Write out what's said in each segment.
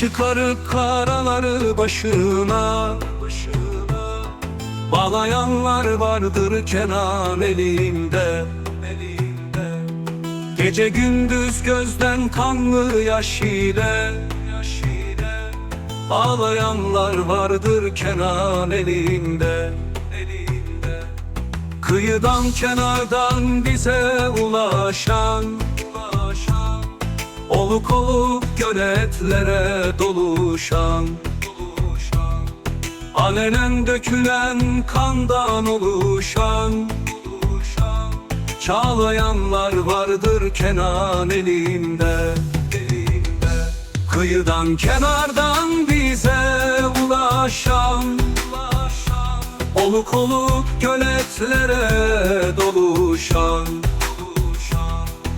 Çıkarıp karaları başına. Bağlayanlar vardır Kenan elinde. Gece gündüz gözden kanlı yaş ile. Ağlayanlar vardır Kenan elinde. Kıyıdan kenardan bize ulaşan Oluk oluk göletlere doluşan. Alenen dökülen kandan oluşan. Çağlayanlar vardır Kenan elinde. Kıyıdan kenardan bize ulaşan. Oluk oluk göletlere doluşan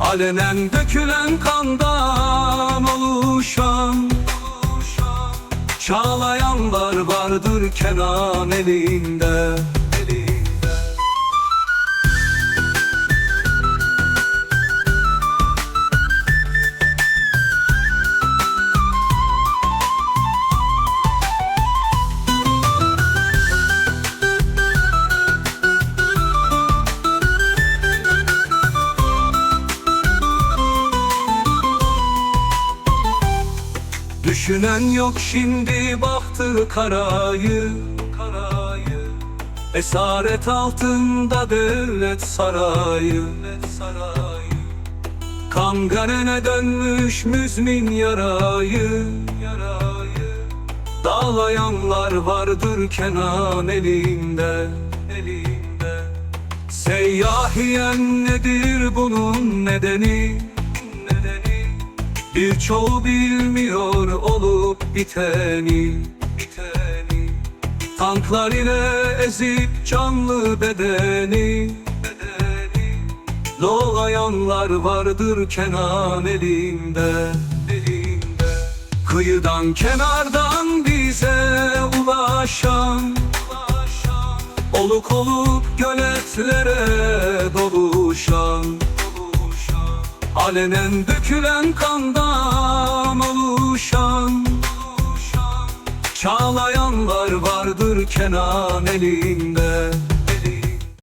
Alenen dökülen kandan oluşan Çağlayanlar vardır Kenan elinde Düşünen yok şimdi baktı karayı karayı. Esaret altında devlet sarayı. Sarayı Kangarene dönmüş müzmin yarayı yarayı. Dağlayanlar vardır Kenan elinde elinde. Seyyahiyen nedir bunun nedeni Birçoğu bilmiyor olup biteni, biteni. Tanklar ile ezip canlı bedeni, bedeni. Doğayanlar vardır Kenan elinde, elinde. Kıyıdan kenardan bize ulaşan, ulaşan. Oluk oluk göletlere doluşan Alenen dökülen kandan oluşan Çağlayanlar vardır Kenan elinde